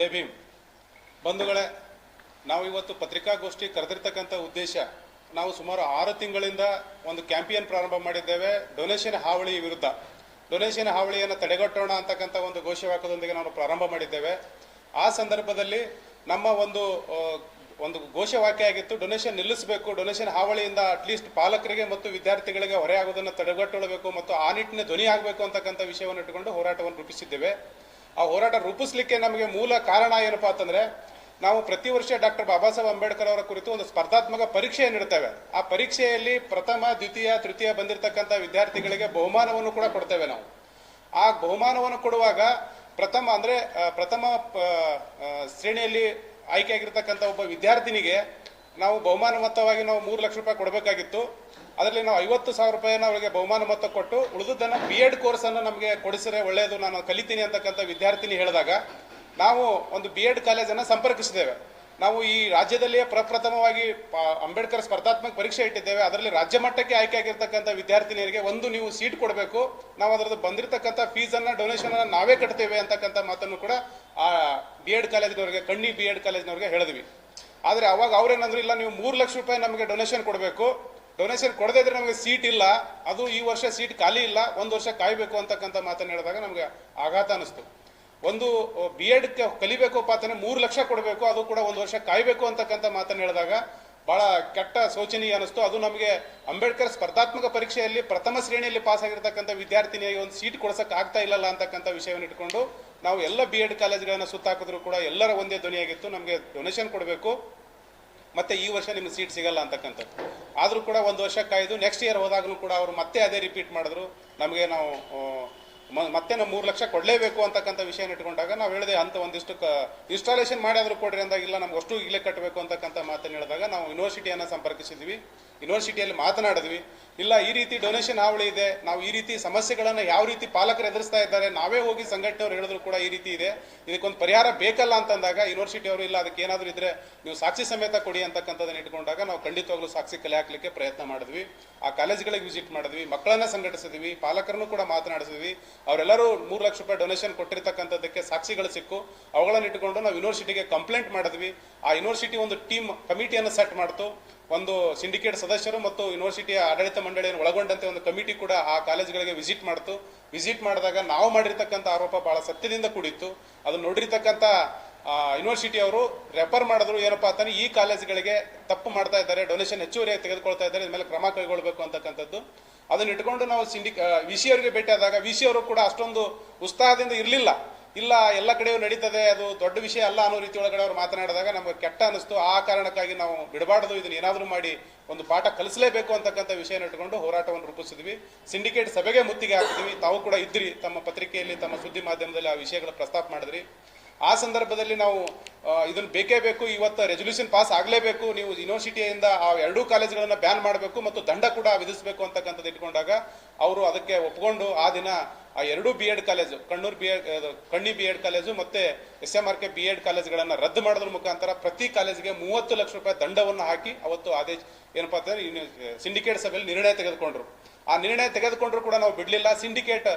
ಜೈ ಬಂಧುಗಳೇ, ನಾವು ಇವತ್ತು ಪತ್ರಿಕಾಗೋಷ್ಠಿ ಕರೆದಿರ್ತಕ್ಕಂಥ ಉದ್ದೇಶ, ನಾವು ಸುಮಾರು ಆರು ತಿಂಗಳಿಂದ ಒಂದು ಕ್ಯಾಂಪಿಯನ್ ಪ್ರಾರಂಭ ಮಾಡಿದ್ದೇವೆ, ಡೊನೇಷನ್ ಹಾವಳಿ ವಿರುದ್ಧ. ಡೊನೇಷನ್ ಹಾವಳಿಯನ್ನು ತಡೆಗಟ್ಟೋಣ ಅಂತಕ್ಕಂಥ ಒಂದು ಘೋಷವಾಕ್ಯದೊಂದಿಗೆ ನಾವು ಪ್ರಾರಂಭ ಮಾಡಿದ್ದೇವೆ. ಆ ಸಂದರ್ಭದಲ್ಲಿ ನಮ್ಮ ಒಂದು ಒಂದು ಘೋಷವಾಕ್ಯ ಆಗಿತ್ತು, ಡೊನೇಷನ್ ನಿಲ್ಲಿಸಬೇಕು, ಡೊನೇಷನ್ ಹಾವಳಿಯಿಂದ ಅಟ್ಲೀಸ್ಟ್ ಪಾಲಕರಿಗೆ ಮತ್ತು ವಿದ್ಯಾರ್ಥಿಗಳಿಗೆ ಹೊರೆಯಾಗುವುದನ್ನು ತಡೆಗಟ್ಟಬೇಕು ಮತ್ತು ಆ ನಿಟ್ಟಿನ ಧ್ವನಿ ಆಗಬೇಕು ಅಂತಕ್ಕಂಥ ವಿಷಯವನ್ನು ಇಟ್ಟುಕೊಂಡು ಹೋರಾಟವನ್ನು ರೂಪಿಸಿದ್ದೇವೆ. ಆ ಹೋರಾಟ ರೂಪಿಸಲಿಕ್ಕೆ ನಮಗೆ ಮೂಲ ಕಾರಣ ಏನಪ್ಪಾ ಅಂತಂದ್ರೆ, ನಾವು ಪ್ರತಿ ವರ್ಷ ಡಾಕ್ಟರ್ ಬಾಬಾ ಸಾಹೇಬ್ ಅಂಬೇಡ್ಕರ್ ಅವರ ಕುರಿತು ಒಂದು ಸ್ಪರ್ಧಾತ್ಮಕ ಪರೀಕ್ಷೆಯನ್ನು ನೀಡುತ್ತೇವೆ. ಆ ಪರೀಕ್ಷೆಯಲ್ಲಿ ಪ್ರಥಮ, ದ್ವಿತೀಯ, ತೃತೀಯ ಬಂದಿರತಕ್ಕಂಥ ವಿದ್ಯಾರ್ಥಿಗಳಿಗೆ ಬಹುಮಾನವನ್ನು ಕೂಡ ಕೊಡ್ತೇವೆ ನಾವು. ಆ ಬಹುಮಾನವನ್ನು ಕೊಡುವಾಗ ಪ್ರಥಮ ಅಂದ್ರೆ ಪ್ರಥಮ ಶ್ರೇಣಿಯಲ್ಲಿ ಆಯ್ಕೆಯಾಗಿರ್ತಕ್ಕಂಥ ಒಬ್ಬ ವಿದ್ಯಾರ್ಥಿನಿಗೆ ನಾವು ಬಹುಮಾನ ಮೊತ್ತವಾಗಿ ನಾವು ಮೂರು ಲಕ್ಷ ರೂಪಾಯಿ ಕೊಡಬೇಕಾಗಿತ್ತು. ಅದರಲ್ಲಿ ನಾವು ಐವತ್ತು ಸಾವಿರ ರೂಪಾಯಿನ ಅವರಿಗೆ ಬಹುಮಾನ ಮೊತ್ತ ಕೊಟ್ಟು ಉಳಿದದ್ದನ್ನು ಬಿ ಎಡ್ ಕೋರ್ಸನ್ನು ನಮಗೆ ಕೊಡಿಸಿದ್ರೆ ಒಳ್ಳೆಯದು ನಾನು ಕಲಿತೀನಿ ಅಂತಕ್ಕಂಥ ವಿದ್ಯಾರ್ಥಿನಿ ಹೇಳಿದಾಗ ನಾವು ಒಂದು ಬಿ ಎಡ್ ಕಾಲೇಜನ್ನು ಸಂಪರ್ಕಿಸಿದ್ದೇವೆ. ನಾವು ಈ ರಾಜ್ಯದಲ್ಲಿಯೇ ಪ್ರಪ್ರಥಮವಾಗಿ ಅಂಬೇಡ್ಕರ್ ಸ್ಪರ್ಧಾತ್ಮಕ ಪರೀಕ್ಷೆ ಇಟ್ಟಿದ್ದೇವೆ. ಅದರಲ್ಲಿ ರಾಜ್ಯ ಮಟ್ಟಕ್ಕೆ ಆಯ್ಕೆ ಆಗಿರ್ತಕ್ಕಂಥ ವಿದ್ಯಾರ್ಥಿನಿಯರಿಗೆ ಒಂದು ನೀವು ಸೀಟ್ ಕೊಡಬೇಕು. ನಾವು ಅದರದ್ದು ಬಂದಿರತಕ್ಕಂಥ ಫೀಸನ್ನು ಡೊನೇಷನ್ ಅನ್ನ ನಾವೇ ಕಟ್ತೇವೆ ಅಂತಕ್ಕಂಥ ಮಾತನ್ನು ಕೂಡ ಆ ಬಿ ಎಡ್ ಕಾಲೇಜಿನವರಿಗೆ ಕಣ್ಣಿ ಬಿ ಎಡ್ ಕಾಲೇಜಿನವರಿಗೆ ಹೇಳಿದ್ವಿ. ಆದರೆ ಅವಾಗ ಅವ್ರೇನಂದ್ರು ಇಲ್ಲ, ನೀವು ಮೂರು ಲಕ್ಷ ರೂಪಾಯಿ ನಮಗೆ ಡೊನೇಷನ್ ಕೊಡಬೇಕು. ಡೊನೇಷನ್ ಕೊಡದೇ ಇದ್ರೆ ನಮಗೆ ಸೀಟ್ ಇಲ್ಲ. ಅದು ಈ ವರ್ಷ ಸೀಟ್ ಖಾಲಿ ಇಲ್ಲ. ಒಂದು ವರ್ಷ ಕಾಯಬೇಕು ಅಂತಕ್ಕಂಥ ಮಾತನ್ನು ಹೇಳಿದಾಗ ನಮಗೆ ಆಘಾತ ಅನಿಸ್ತು ಒಂದು ಬಿ ಎಡ್ ಕಲಿಬೇಕು ಪಾತ್ರ ಮೂರು ಲಕ್ಷ ಕೊಡಬೇಕು. ಅದು ಕೂಡ ಒಂದು ವರ್ಷ ಕಾಯಬೇಕು ಅಂತಕ್ಕಂಥ ಮಾತನ್ನು ಹೇಳಿದಾಗ ಬಹಳ ಕೆಟ್ಟ ಶೋಚನೀಯ ಅನಿಸ್ತು ಅದು ನಮಗೆ ಅಂಬೇಡ್ಕರ್ ಸ್ಪರ್ಧಾತ್ಮಕ ಪರೀಕ್ಷೆಯಲ್ಲಿ ಪ್ರಥಮ ಶ್ರೇಣಿಯಲ್ಲಿ ಪಾಸ್ ಆಗಿರ್ತಕ್ಕಂಥ ವಿದ್ಯಾರ್ಥಿನಿಗೆ ಒಂದು ಸೀಟ್ ಕೊಡಿಸಕ್ಕೆ ಆಗ್ತಾ ಇಲ್ಲಲ್ಲ ಅಂತಕ್ಕಂಥ ವಿಷಯವನ್ನು ಇಟ್ಕೊಂಡು ನಾವು ಎಲ್ಲ ಬಿ ಎಡ್ ಕಾಲೇಜ್ಗಳನ್ನು ಸುತ್ತಾಕಿದ್ರು ಕೂಡ ಎಲ್ಲರ ಒಂದೇ ಧ್ವನಿಯಾಗಿತ್ತು. ನಮಗೆ ಡೊನೇಷನ್ ಕೊಡಬೇಕು. ಮತ್ತೆ ಈ ವರ್ಷ ನಿಮ್ಗೆ ಸೀಟ್ ಸಿಗಲ್ಲ ಅಂತಕ್ಕಂಥದ್ದು. ಆದರೂ ಕೂಡ ಒಂದು ವರ್ಷ ಕಾಯ್ದು ನೆಕ್ಸ್ಟ್ ಇಯರ್ ಹೋದಾಗಲೂ ಕೂಡ ಅವರು ಮತ್ತೆ ಅದೇ ರಿಪೀಟ್ ಮಾಡಿದ್ರು. ನಮಗೆ ನಾವು ಮತ್ತೆ ನಾವು ಮೂರು ಲಕ್ಷ ಕೊಡಲೇಬೇಕು ಅಂತಕ್ಕಂಥ ವಿಷಯ ಇಟ್ಕೊಂಡಾಗ ನಾವು ಹೇಳಿದೆ ಅಂತ ಒಂದಿಷ್ಟು ಇನ್ಸ್ಟಾಲೇಷನ್ ಮಾಡಿ ಆದರೂ ಕೊಡ್ರಿ ಅಂದಾಗ ಇಲ್ಲ, ನಮ್ಗೆ ಅಷ್ಟು ಈಗಲೇ ಕಟ್ಟಬೇಕು ಅಂತಕ್ಕಂಥ ಮಾತನ್ನು ಹೇಳಿದಾಗ ನಾವು ಯೂನಿವರ್ಸಿಟಿಯನ್ನು ಸಂಪರ್ಕಿಸಿದ್ವಿ. ಯೂನಿವರ್ಸಿಟಿಯಲ್ಲಿ ಮಾತನಾಡಿದ್ವಿ, ಇಲ್ಲ, ಈ ರೀತಿ ಡೊನೇಷನ್ ಹಾವಳಿ ಇದೆ, ನಾವು ಈ ರೀತಿ ಸಮಸ್ಯೆಗಳನ್ನು ಯಾವ ರೀತಿ ಪಾಲಕರು ಎದುರಿಸ್ತಾ ಇದ್ದಾರೆ, ನಾವೇ ಹೋಗಿ ಸಂಘಟನೆಯವರು ಹೇಳಿದ್ರು ಕೂಡ ಈ ರೀತಿ ಇದೆ, ಇದಕ್ಕೊಂದು ಪರಿಹಾರ ಬೇಕಲ್ಲ ಅಂತಂದಾಗ ಯೂನಿವರ್ಸಿಟಿಯವರು ಇಲ್ಲ, ಅದಕ್ಕೆ ಏನಾದರೂ ಇದ್ರೆ ನೀವು ಸಾಕ್ಷಿ ಸಮೇತ ಕೊಡಿ ಅಂತಕ್ಕಂಥದ್ದನ್ನು ಇಟ್ಕೊಂಡಾಗ ನಾವು ಖಂಡಿತವಾಗ್ಲೂ ಸಾಕ್ಷಿ ಕಲೆ ಹಾಕಲಿಕ್ಕೆ ಪ್ರಯತ್ನ ಮಾಡಿದ್ವಿ. ಆ ಕಾಲೇಜ್ಗಳಿಗೆ ವಿಸಿಟ್ ಮಾಡಿದ್ವಿ, ಮಕ್ಕಳನ್ನ ಸಂಘಟಿಸಿದ್ವಿ, ಪಾಲಕರನ್ನು ಕೂಡ ಮಾತನಾಡಿಸಿದ್ವಿ. ಅವರೆಲ್ಲರೂ ಮೂರು ಲಕ್ಷ ರೂಪಾಯಿ ಡೊನೇಷನ್ ಕೊಟ್ಟಿರ್ತಕ್ಕಂಥದ್ದಕ್ಕೆ ಸಾಕ್ಷಿಗಳು ಸಿಕ್ಕು. ಅವುಗಳನ್ನು ಇಟ್ಕೊಂಡು ನಾವು ಯೂನಿವರ್ಸಿಟಿಗೆ ಕಂಪ್ಲೇಂಟ್ ಮಾಡಿದ್ವಿ. ಆ ಯೂನಿವರ್ಸಿಟಿ ಒಂದು ಟೀಮ್ ಕಮಿಟಿಯನ್ನು ಸೆಟ್ ಮಾಡ್ತು. ಒಂದು ಸಿಂಡಿಕೇಟ್ ಸದಸ್ಯರು ಮತ್ತು ಯೂನಿವರ್ಸಿಟಿಯ ಆಡಳಿತ ಮಂಡಳಿಯನ್ನು ಒಳಗೊಂಡಂತೆ ಒಂದು ಕಮಿಟಿ ಕೂಡ ಆ ಕಾಲೇಜುಗಳಿಗೆ ವಿಸಿಟ್ ಮಾಡ್ತು. ವಿಸಿಟ್ ಮಾಡಿದಾಗ ನಾವು ಮಾಡಿರ್ತಕ್ಕಂಥ ಆರೋಪ ಬಹಳ ಸತ್ಯದಿಂದ ಕೂಡಿತ್ತು. ಅದನ್ನು ನೋಡಿರ್ತಕ್ಕಂಥ ಆ, ಯೂನಿವರ್ಸಿಟಿ ಅವರು ರೆಫರ್ ಮಾಡಿದ್ರು ಏನಪ್ಪ ಅಂತಂದ್ರೆ ಈ ಕಾಲೇಜುಗಳಿಗೆ ತಪ್ಪು ಮಾಡ್ತಾ ಇದ್ದಾರೆ ಡೊನೇಷನ್ ಹೆಚ್ಚುವರಿಯಾಗಿ ತೆಗೆದುಕೊಳ್ತಾ ಇದ್ದಾರೆ ಇದ್ರ ಮೇಲೆ ಕ್ರಮ ಕೈಗೊಳ್ಳಬೇಕು ಅಂತಕ್ಕಂಥದ್ದು. ಅದನ್ನ ಇಟ್ಕೊಂಡು ನಾವು ಸಿಂಡಿ ವಿ ಸಿ ಅವರಿಗೆ ಭೇಟಿ ಆದಾಗ ವಿ ಸಿ ಅವರು ಕೂಡ ಅಷ್ಟೊಂದು ಉತ್ಸಾಹದಿಂದ ಇರಲಿಲ್ಲ. ಇಲ್ಲ, ಎಲ್ಲ ಕಡೆಯೂ ನಡೀತದೆ, ಅದು ದೊಡ್ಡ ವಿಷಯ ಅಲ್ಲ ಅನ್ನೋ ರೀತಿ ಒಳಗಡೆ ಅವ್ರು ಮಾತನಾಡಿದಾಗ ನಮಗೆ ಕೆಟ್ಟ ಅನಿಸ್ತು ಆ ಕಾರಣಕ್ಕಾಗಿ ನಾವು ಬಿಡಬಾರ್ದು, ಇದನ್ನ ಏನಾದರೂ ಮಾಡಿ ಒಂದು ಪಾಠ ಕಲಿಸಲೇಬೇಕು ಅಂತಕ್ಕಂಥ ವಿಷಯನ ಇಟ್ಕೊಂಡು ಹೋರಾಟವನ್ನು ರೂಪಿಸಿದ್ವಿ. ಸಿಂಡಿಕೇಟ್ ಸಭೆಗೆ ಮುತ್ತಿಗೆ ಹಾಕಿದ್ವಿ. ತಾವು ಕೂಡ ಇದ್ರಿ, ತಮ್ಮ ಪತ್ರಿಕೆಯಲ್ಲಿ, ತಮ್ಮ ಸುದ್ದಿ ಮಾಧ್ಯಮದಲ್ಲಿ ಆ ವಿಷಯಗಳ ಪ್ರಸ್ತಾಪ ಮಾಡಿದ್ರಿ. ಆ ಸಂದರ್ಭದಲ್ಲಿ ನಾವು ಇದನ್ನು ಬೇಕೇ ಬೇಕು, ಇವತ್ತು ರೆಸೊಲ್ಯೂಷನ್ ಪಾಸ್ ಆಗಲೇಬೇಕು, ನೀವು ಯೂನಿವರ್ಸಿಟಿಯಿಂದ ಆ ಎರಡೂ ಕಾಲೇಜುಗಳನ್ನು ಬ್ಯಾನ್ ಮಾಡಬೇಕು ಮತ್ತು ದಂಡ ಕೂಡ ವಿಧಿಸಬೇಕು ಅಂತಕ್ಕಂಥದ್ದು ಇಟ್ಕೊಂಡಾಗ ಅವರು ಅದಕ್ಕೆ ಒಪ್ಕೊಂಡು ಆ ದಿನ ಆ ಎರಡೂ B Ed college, Kannur B Ed ಕಣ್ಣಿ ಬಿ ಎಡ್ ಕಾಲೇಜು ಮತ್ತೆ S M R K B Ed ಕಾಲೇಜುಗಳನ್ನು ರದ್ದು ಮಾಡೋದ್ರ ಮುಖಾಂತರ ಪ್ರತಿ ಕಾಲೇಜಿಗೆ ಮೂವತ್ತು ಲಕ್ಷ ರೂಪಾಯಿ ದಂಡವನ್ನು ಹಾಕಿ ಅವತ್ತು ಆದೇಶ, ಏನಪ್ಪಾ ಅಂತಂದ್ರೆ ಸಿಂಡಿಕೇಟ್ ಸಭೆಯಲ್ಲಿ ನಿರ್ಣಯ ತೆಗೆದುಕೊಂಡ್ರು. ಆ ನಿರ್ಣಯ ತೆಗೆದುಕೊಂಡ್ರು ಕೂಡ ನಾವು ಬಿಡಲಿಲ್ಲ. ಸಿಂಡಿಕೇಟ್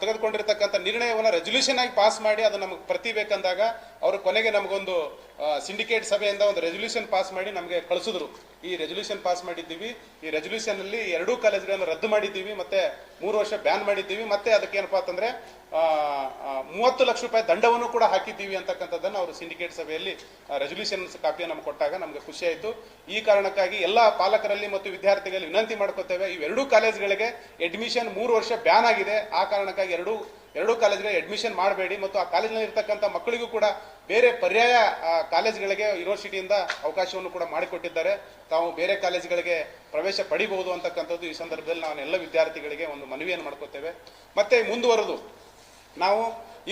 ತೆಗೆದುಕೊಂಡಿರ್ತಕ್ಕಂಥ ನಿರ್ಣಯವನ್ನು ರೆಸೊಲ್ಯೂಷನ್ ಆಗಿ ಪಾಸ್ ಮಾಡಿ ಅದು ನಮಗೆ ಪ್ರತಿ ಬೇಕಂದಾಗ ಅವರು ಕೊನೆಗೆ ನಮಗೊಂದು ಸಿಂಡಿಕೇಟ್ ಸಭೆಯಿಂದ ಒಂದು ರೆಸೊಲ್ಯೂಷನ್ ಪಾಸ್ ಮಾಡಿ ನಮಗೆ ಕಳಿಸಿದ್ರು. ಈ ರೆಸೊಲ್ಯೂಷನ್ ಪಾಸ್ ಮಾಡಿದ್ದೀವಿ. ಈ ರೆಸೊಲ್ಯೂಷನ್ ಅಲ್ಲಿ ಎರಡೂ ಕಾಲೇಜುಗಳನ್ನು ರದ್ದು ಮಾಡಿದ್ದೀವಿ. ಮತ್ತೆ ಮೂರು ವರ್ಷ ಬ್ಯಾನ್ ಮಾಡಿದ್ದೀವಿ. ಮತ್ತೆ ಅದಕ್ಕೆ ಏನಪ್ಪಾ ಅಂತಂದ್ರೆ ಮೂವತ್ತು ಲಕ್ಷ ರೂಪಾಯಿ ದಂಡವನ್ನು ಕೂಡ ಹಾಕಿದ್ದೀವಿ ಅಂತಕ್ಕಂಥದ್ದನ್ನು ಅವರು ಸಿಂಡಿಕೇಟ್ ಸಭೆಯಲ್ಲಿ ರೆಸೊಲ್ಯೂಷನ್ ಕಾಪಿಯನ್ನು ನಮ್ಗೆ ಕೊಟ್ಟಾಗ ನಮಗೆ ಖುಷಿಯಾಯಿತು. ಈ ಕಾರಣಕ್ಕಾಗಿ ಎಲ್ಲ ಪಾಲಕರಲ್ಲಿ ಮತ್ತು ವಿದ್ಯಾರ್ಥಿಗಳಲ್ಲಿ ವಿನಂತಿ ಮಾಡ್ಕೋತೇವೆ. ಇವೆರಡೂ ಕಾಲೇಜುಗಳಿಗೆ ಅಡ್ಮಿಷನ್ ಮೂರು ವರ್ಷ ಬ್ಯಾನ್ ಆಗಿದೆ. ಆ ಕಾರಣಕ್ಕಾಗಿ ಎರಡೂ ಎರಡೂ ಕಾಲೇಜ್ಗಳಿಗೆ ಅಡ್ಮಿಷನ್ ಮಾಡಬೇಡಿ ಮತ್ತು ಆ ಕಾಲೇಜಿನಲ್ಲಿ ಇರ್ತಕ್ಕಂಥ ಮಕ್ಕಳಿಗೂ ಕೂಡ ಬೇರೆ ಪರ್ಯಾಯ ಕಾಲೇಜ್ಗಳಿಗೆ ಯೂನಿವರ್ಸಿಟಿಯಿಂದ ಅವಕಾಶವನ್ನು ಕೂಡ ಮಾಡಿಕೊಟ್ಟಿದ್ದಾರೆ. ತಾವು ಬೇರೆ ಕಾಲೇಜುಗಳಿಗೆ ಪ್ರವೇಶ ಪಡಿಬಹುದು ಅಂತಕ್ಕಂಥದ್ದು ಈ ಸಂದರ್ಭದಲ್ಲಿ ನಾವು ಎಲ್ಲ ವಿದ್ಯಾರ್ಥಿಗಳಿಗೆ ಒಂದು ಮನವಿಯನ್ನು ಮಾಡ್ಕೋತೇವೆ. ಮತ್ತೆ ಮುಂದುವರೆದು ನಾವು